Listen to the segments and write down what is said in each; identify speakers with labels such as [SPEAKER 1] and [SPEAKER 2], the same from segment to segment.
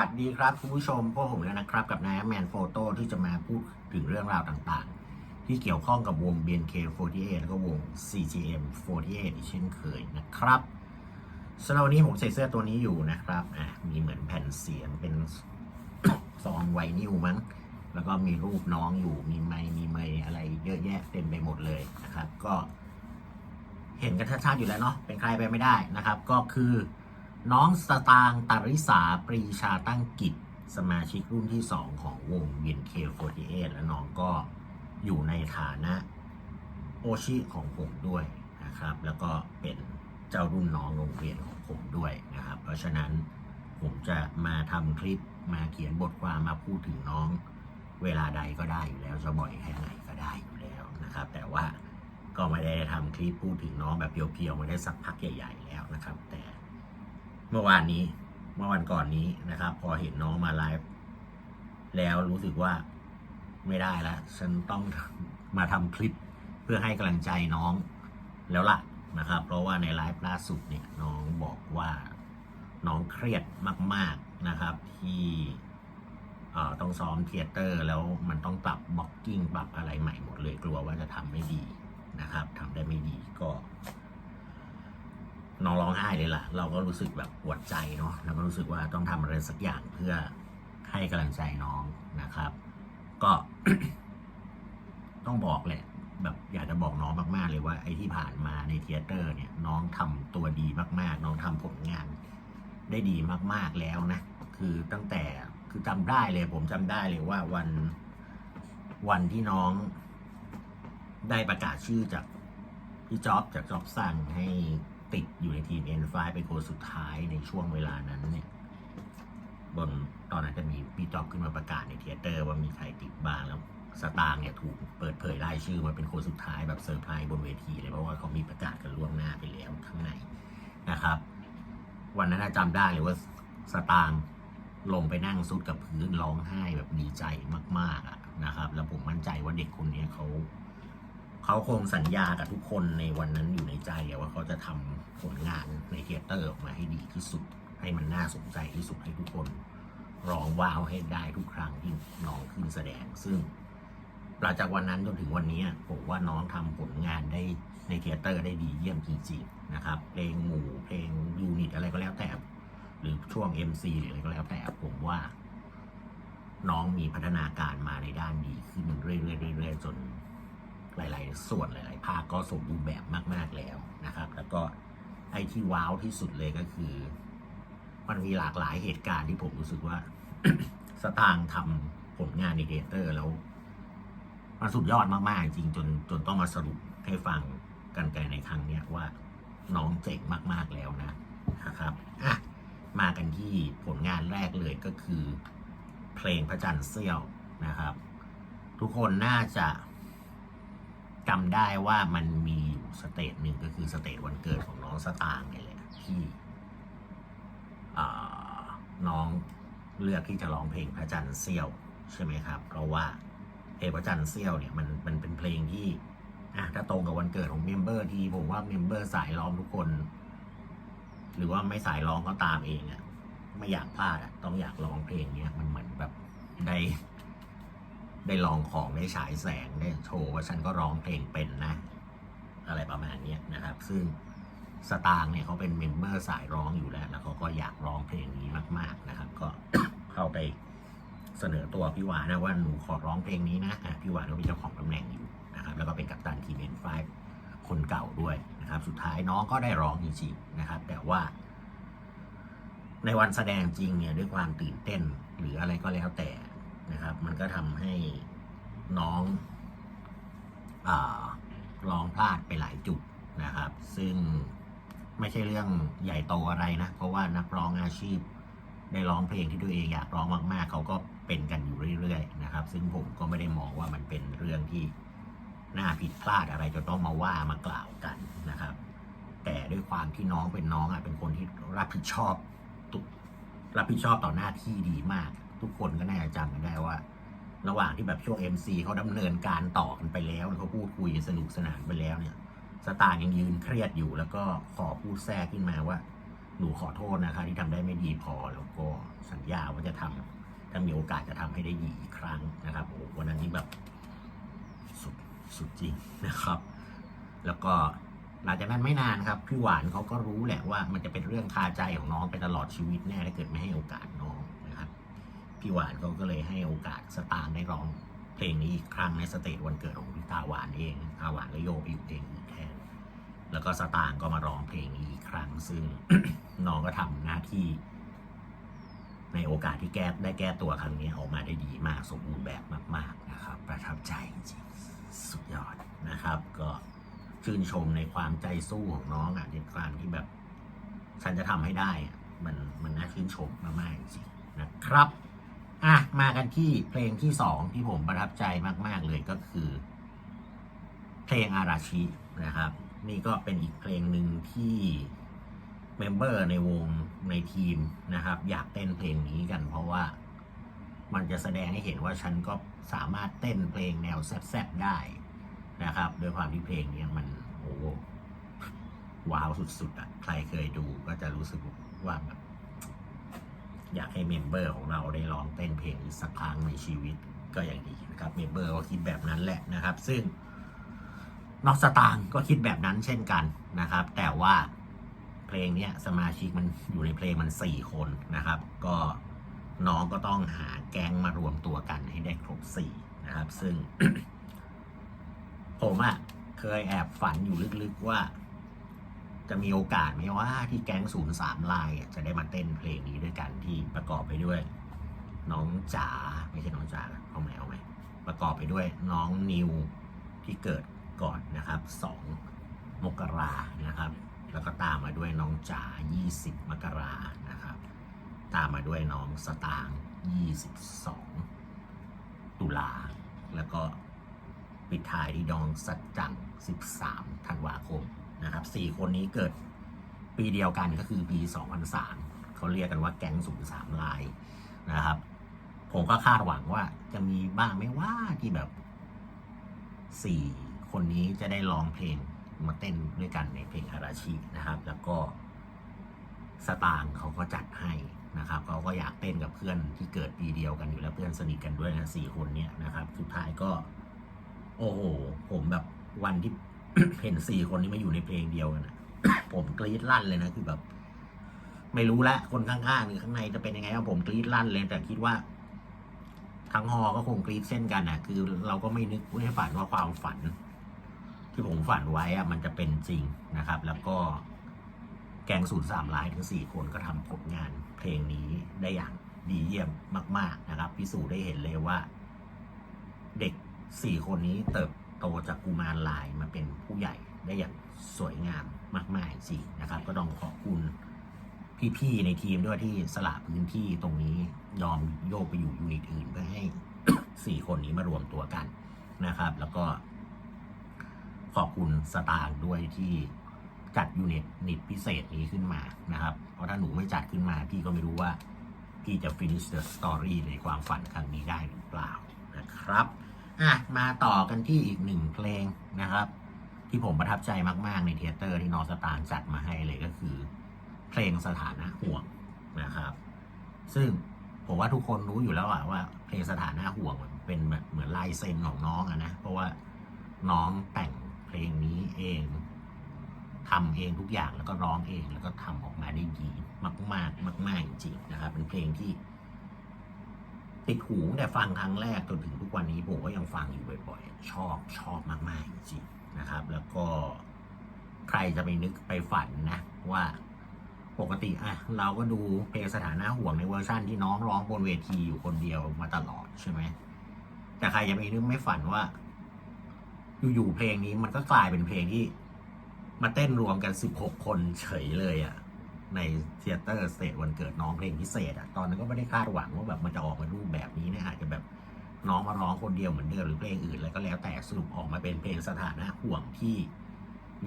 [SPEAKER 1] วัสดีครับคุณผู้ชมพวกผมแล้วนะครับ กับนายแมนโฟโต้ที่จะมาพูดถึงเรื่องราวต่างๆ ที่เกี่ยวข้องกับวง BNK48 แล้วก็วง CGM48 อีกเช่นเคยนะครับสำหรับวันนี้ผมใส่เสื้อตัวนี้อยู่นะครับอะมีเหมือนแผ่นเสียงเป็นซองไวนิลมั้ง แล้วก็มีรูปน้องอยู่มีไมค์มีเมย์อะไรเยอะแยะเต็มไปหมดเลยนะครับ ก็ เห็นกันชัดๆอยู่แล้วเนาะเป็นใครไปไม่ได้นะครับ ก็คือ น้องสตางตาริสาปรีชาตั้งกิจ สมาชิกรุ่นที่ 2 ของวง BNK48 และน้องก็อยู่ในฐานะโอชิของผมด้วยนะครับ แล้วก็เป็นเจ้ารุ่นน้องโรงเรียนของผมด้วยนะครับ เพราะฉะนั้นผมจะมาทำคลิปมาเขียนบทความมาพูดถึงน้อง เวลาใดก็ได้อยู่แล้วจะบ่อยแค่ไหนก็ได้อยู่แล้วนะครับ แต่ว่าก็ไม่ได้ทำคลิปพูดถึงน้องแบบเพียวๆมาได้สักพักใหญ่ ๆ แล้วนะครับแต่ เมื่อวานนี้ เมื่อวันก่อนนี้นะครับ พอเห็นน้องมาไลฟ์แล้วรู้สึกว่าไม่ได้แล้วฉันต้องมาทำคลิปเพื่อให้กำลังใจน้องแล้วล่ะนะครับ เพราะว่าในไลฟ์ล่าสุดเนี่ยน้องบอกว่าน้องเครียดมาก ๆนะครับ ที่ต้องซ้อมเทยเตอร์แล้วมันต้องปรับบล็อกกิ้งปรับอะไรใหม่หมดเลยกลัวว่าจะทำไม่ดีนะครับทำได้ไม่ดีก็ น้องร้องไห้เลยล่ะ เราก็รู้สึกแบบปวดใจเนาะแล้วก็รู้สึกว่าต้องทำอะไรสักอย่างเพื่อให้กำลังใจน้องนะครับ ก็ต้องบอกแหละ แบบอยากจะบอกน้องมาก ๆ เลยว่าไอ้ที่ผ่านมาในเทยเตอร์ เนี่ย น้องทำตัวดีมาก ๆ น้องทำผลงาน ได้ดีมาก ๆแล้วนะ คือตั้งแต่คือจำได้เลย ผมจำได้เลยว่าวันวันที่น้องได้ประกาศชื่อจากพี่จ๊อบจากจ๊อบสั่งให้ ติดอยู่ในทีม N5 เป็นคนสุดท้ายในช่วงเวลานั้นเนี่ยบนตอนนั้นจะมีพี่จอบขึ้นมาประกาศในเทเตอร์ว่ามีใครติดบ้างแล้วสตางค์เนี่ยถูกเปิดเผยรายชื่อมาเป็นคนสุดท้ายแบบเซอร์ไพรส์บนเวทีเลยเพราะว่าเขามีประกาศกันล่วงหน้าไปแล้วข้างในนะครับ วันนั้นนะจำได้เลยว่าสตางค์ลงไปนั่งซุดกับพื้นร้องไห้แบบดีใจมากๆอะนะครับ แล้วผมมั่นใจว่าเด็กคนนี้เขา เขาคงสัญญากับทุกคนในวันนั้นอยู่ในใจว่าเขาจะทำผลงานในเทเตอร์ออกมาให้ดีที่สุด ให้มันน่าสนใจที่สุดให้ทุกคนร้องว้าวให้ได้ทุกครั้งที่น้องขึ้นแสดง ซึ่งหลังจากวันนั้นจนถึงวันนี้ผมว่าน้องทำผลงานได้ในเทเตอร์ได้ดีเยี่ยมจริงๆนะครับเพลงหมู่เพลงยูนิตอะไรก็แล้วแต่ หรือช่วง MC หรืออะไรก็แล้วแต่ผมว่า น้องมีพัฒนาการมาในด้านดีขึ้นเรื่อยๆเรื่อยๆจน หลาย ๆ ส่วนหลาย ๆ ภาคก็สมบูรณ์แบบมาก ๆ แล้วนะครับ แล้วก็ไอ้ที่ว้าวที่สุดเลยก็คือ มันมีหลากหลายเหตุการณ์ที่ผมรู้สึกว่า สตางค์ทำผลงานในเดเตอร์แล้วมันสุดยอดมาก ๆ จริงจนจนต้องมาสรุปให้ฟังกันไกันในครั้งเนี้ยว่าน้องเจ๋งมาก ๆ แล้วนะนะครับอะมากันที่ผลงานแรกเลยก็คือ เพลงพระจันทร์เสี้ยวนะครับ ทุกคนน่าจะ จำได้ว่ามันมีอยู่สเตจหนึ่งก็คือสเตจวันเกิดของน้องสตางค์เนี่ยแหละที่น้องเลือกที่จะร้องเพลงพระจันทร์เสี้ยวใช่ไหมครับ เพราะว่าเพลงพระจันทร์เสี้ยวเนี่ยมันมันเป็นเพลงที่อะถ้าตรงกับวันเกิดของเมมเบอร์ที่ผมว่าเมมเบอร์สายร้องทุกคน หรือว่าไม่สายร้องก็ตามเองอะไม่อยากพลาดอะต้องอยากร้องเพลงเนี้ยมันเหมือนแบบได้ ได้ลองของได้ฉายแสงได้โชว์ว่าฉันก็ร้องเพลงเป็นนะ อะไรประมาณนี้นะครับ ซึ่งสตางค์เนี่ยเขาเป็นเมมเบอร์สายร้องอยู่แล้ว แล้วเขาก็อยากร้องเพลงนี้มาก ๆนะครับ ก็เข้าไปเสนอตัวพี่หวานนะว่าหนูขอร้องเพลงนี้นะอะพี่หวานก็เป็นเจ้าของตำแหน่งอยู่นะครับ แล้วก็เป็นกัปตันทีมเอ็นไฟคนเก่าด้วยนะครับ สุดท้ายน้องก็ได้ร้องจริงๆนะครับ แต่ว่า ในวันแสดงจริงเนี่ยด้วยความตื่นเต้นหรืออะไรก็แล้วแต่ นะครับ มันก็ทำให้น้องอาร้องพลาดไปหลายจุดนะครับ ซึ่งไม่ใช่เรื่องใหญ่โตอะไรนะ เพราะว่านักร้องอาชีพได้ร้องเพลงที่ตัวเองอยากร้องมาก ๆ เขาก็เป็นกันอยู่เรื่อย ๆ นะครับ ซึ่งผมก็ไม่ได้มองว่ามันเป็นเรื่องที่น่าผิดพลาดอะไรจะต้องมาว่ามากล่าวกันนะครับ แต่ด้วยความที่น้องเป็นน้องอะเป็นคนที่รับผิดชอบรับผิดชอบต่อหน้าที่ดีมาก ทุกคนก็น่าจะจำกันได้ว่า ระหว่างที่แบบช่วง MC เขาดำเนินการต่อกันไปแล้วเขาพูดคุยสนุกสนานไปแล้วเนี่ย สตาร์ยังยืนเครียดอยู่แล้วก็ขอพูดแทรกขึ้นมาว่า หนูขอโทษนะคะ ที่ทำได้ไม่ดีพอแล้วก็สัญญาว่าจะทำถ้ามีโอกาสจะทำให้ได้ดีอีกครั้งนะครับโอ้โหวันนั้นนี่แบบสุดสุดจริงนะครับ แล้วก็หลังจากนั้นไม่นานครับพี่หวานเขาก็รู้แหละว่ามันจะเป็นเรื่องคาใจของน้องไปตลอดชีวิตแน่ถ้าเกิดไม่ให้โอกาส พี่หวานเขาก็เลยให้โอกาสสตางค์ได้ร้องเพลงนี้อีกครั้งในสเตจวันเกิดของพี่ตาหวานเองตาหวานก็โยกไปอยู่เพลงนี้แทนแล้วก็สตางค์ก็มาร้องเพลงนี้อีกครั้ง ซึ่งน้องก็ทำหน้าที่ ในโอกาสที่แก้ได้แก้ตัวครั้งนี้ออกมาได้ดีมากสมบูรณ์แบบมาก ๆนะครับ ประทับใจจริงสุดยอดนะครับ ก็ชื่นชมในความใจสู้ของน้องอะในการที่แบบฉันจะทำให้ได้มันมันน่าชื่นชมมากๆจริงนะครับ อะมากันที่เพลงที่สองที่ผมประทับใจมาก ๆ เลยก็คือ เพลงอาราชินะครับ นี่ก็เป็นอีกเพลงหนึ่งที่เมมเบอร์ในวงในทีมนะครับ อยากเต้นเพลงนี้กันเพราะว่ามันจะแสดงให้เห็นว่าฉันก็สามารถเต้นเพลงแนวแซ่บๆได้นะครับโดยความที่เพลงนี้มันโอ้ว้าวสุดๆอะใครเคยดูก็จะรู้สึกว่าแบบ อยากให้เมมเบอร์ของเราได้ลองเต้นเพลงสักครั้งในชีวิตก็อย่างดีนะครับเมมเบอร์ก็คิดแบบนั้นแหละนะครับ ซึ่งนอกสตางก็คิดแบบนั้นเช่นกันนะครับ แต่ว่าเพลงนี้สมาชิกมันอยู่ในเพลงมันสี่คนนะครับ ก็น้องก็ต้องหาแก๊งมารวมตัวกันให้ได้ครบสี่นะครับ ซึ่ง ผมอะเคยแอบฝันอยู่ลึกๆว่า จะมีโอกาสไหมว่าที่แก๊งศูนย์สามลายจะได้มาเต้นเพลงนี้ด้วยกันที่ประกอบไปด้วย น้องจ๋าไม่ใช่น้องจ๋าเอาไหมเอาไหมประกอบไปด้วยน้องนิวที่เกิดก่อนนะครับสองมกรานะครับ แล้วก็ตามมาด้วยน้องจ๋า20 มกรานะครับ ตามมาด้วยน้องสตางค์22 ตุลา แล้วก็ปิดท้ายที่ดองสัจจัง 13 ธันวาคม นะครับสี่คนนี้เกิดปีเดียวกันก็คือปี 2003เขาเรียกกันว่าแก๊ง03ลายนะครับ ผมก็คาดหวังว่าจะมีบ้างไม่ว่าที่แบบสี่คนนี้จะได้ร้องเพลงมาเต้นด้วยกันในเพลงฮาราชินะครับ แล้วก็สตางค์เขาก็จัดให้นะครับเขาก็อยากเต้นกับเพื่อนที่เกิดปีเดียวกันอยู่แล้วเพื่อนสนิทกันด้วยนะสี่คนเนี้ยนะครับ สุดท้ายก็ โอ้โห ผมแบบวันที่ เห็นสี่คนนี้มาอยู่ในเพลงเดียวกันนะผมกรี๊ดลั่นเลยนะคือแบบ ไม่รู้ละคนข้างๆหรือข้างในจะเป็นยังไงครับผมกรี๊ดลั่นเลย แต่คิดว่า ทั้งฮอก็คงกรี๊ดเช่นกันนะคือเราก็ไม่นึกไม่ฝันว่าความฝัน ที่ผมฝันไว้อะมันจะเป็นจริงนะครับ แล้วก็แกงสูตรสามลายทั้งสี่คนก็ทำผลงานเพลงนี้ได้อย่างดีเยี่ยมมาก ๆนะครับ พิสูจน์ได้เห็นเลยว่า เด็กสี่คนนี้เติบ โตจากกุมารลายมาเป็นผู้ใหญ่ได้อย่างสวยงามมากๆจริงนะครับ ก็ต้องขอบคุณพี่ๆในทีมด้วยที่สละพื้นที่ตรงนี้ยอมโยกไปอยู่ยูนิตอื่นเพื่อให้สี่คนนี้มารวมตัวกันนะครับ แล้วก็ ขอบคุณสตางค์ด้วยที่จัดยูนิตนิตพิเศษนี้ขึ้นมานะครับ เพราะถ้าหนูไม่จัดขึ้นมา พี่ก็ไม่รู้ว่า พี่จะ finish the story ในความฝันครั้งนี้ได้หรือเปล่านะครับ อะมาต่อกันที่อีกหนึ่งเพลงนะครับ ที่ผมประทับใจมาก ๆ ในเทเตอร์ที่นอสตางค์จัดมาให้เลยก็คือ เพลงสถานะห่วงนะครับ ซึ่งผมว่าทุกคนรู้อยู่แล้วอะว่าเพลงสถานะห่วงเป็นแบบเหมือนลายเซ็นของน้องอะนะเพราะว่าน้องแต่งเพลงนี้เองทำเองทุกอย่างแล้วก็ร้องเองแล้วก็ทำออกมาได้ดีมาก ๆ มาก ๆจริงๆนะครับ เป็นเพลงที่ ติดหูแต่ฟังครั้งแรกจนถึงทุกวันนี้ผมก็ยังฟังอยู่บ่อยๆ ชอบชอบมากๆจริงๆนะครับ แล้วก็ใครจะไปนึกไปฝันนะ ว่าปกติอะเราก็ดูเพลงสถานะห่วงในเวอร์ชั่นที่น้องร้องบนเวทีอยู่คนเดียวมาตลอดใช่ไหมแต่ใครจะไปนึกไม่ฝันว่า อยู่ๆเพลงนี้มันก็กลายเป็นเพลงที่ มาเต้นรวมกันสิบหกคนเฉยเลยอะ ในเทเตอร์สเตจวันเกิดน้องเพลงพิเศษอะตอนนั้นก็ไม่ได้คาดหวังว่าแบบมันจะออกมารูปแบบนี้นะอาจจะแบบน้องมาร้องคนเดียวเหมือนเดิมหรือเพลงอื่นอะไรก็แล้วแต่สรุปออกมาเป็นเพลงสถานะห่วงที่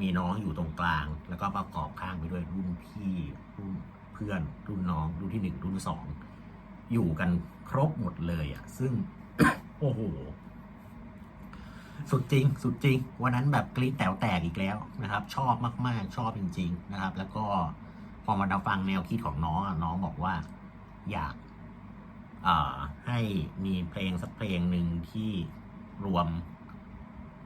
[SPEAKER 1] มีน้องอยู่ตรงกลาง แล้วก็ประกอบข้างไปด้วยรุ่นพี่รุ่นเพื่อนรุ่นน้องรุ่นที่หนึ่งรุ่นสองอยู่กันครบหมดเลยอะซึ่งโอ้โหสุดจริง สุดจริง วันนั้นแบบกรี๊ดแตวแตกอีกแล้วนะครับ ชอบมาก ๆ ชอบจริง ๆ นะครับ แล้วก็ พอมาดาฟังแนวคิดของน้องน้องบอกว่าอยากให้มีเพลงสักเพลงหนึ่งที่รวม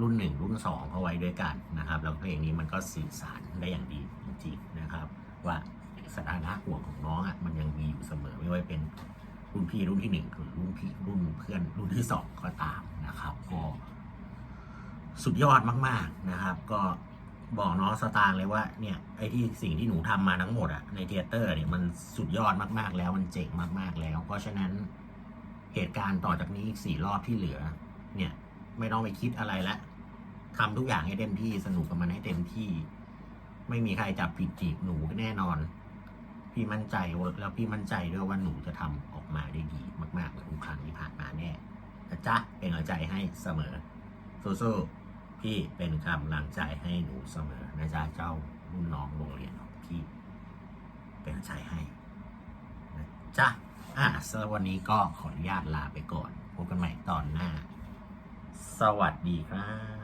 [SPEAKER 1] รุ่นหนึ่งรุ่นสองเข้าไว้ด้วยกันนะครับ แล้วเพลงนี้มันก็สื่อสารได้อย่างดีจริงๆนะครับ ว่าสถานะห่วงของน้องอะมันยังมีอยู่เสมอไม่ว่าเป็นรุ่นพี่รุ่นที่หนึ่งหรือรุ่นพี่รุ่นเพื่อนรุ่นที่สองก็ตามนะครับก็สุดยอดมาก ๆนะครับ ก็ บอกน้องสตางค์เลยว่าเนี่ยไอ้ที่สิ่งที่หนูทำมาทั้งหมดอะในเทเตอร์เนี่ยมันสุดยอดมากๆแล้วมันเจ๋งมากๆแล้ว เพราะฉะนั้นเหตุการณ์ต่อจากนี้อีกสี่รอบที่เหลือ เนี่ย ไม่ต้องไปคิดอะไรละทำทุกอย่างให้เต็มที่สนุกกับมันให้เต็มที่ ไม่มีใครจับผิดจีบหนูแน่นอน พี่มั่นใจว่าแล้วพี่มั่นใจด้วยว่าหนูจะทำออกมาได้ดีมากๆเหมือนทุกครั้งที่ผ่านมาแน่นะจ๊ะเป็นกำลังใจให้เสมอสู้ๆ พี่เป็นกำลังใจให้หนูเสมอนะจ๊ะเจ้ารุ่นน้องโรงเรียนของพี่เป็นใจให้นะจ๊ะอะสำหรับวันนี้ก็ขออนุญาตลาไปก่อนพบกันใหม่ตอนหน้า สวัสดีครับ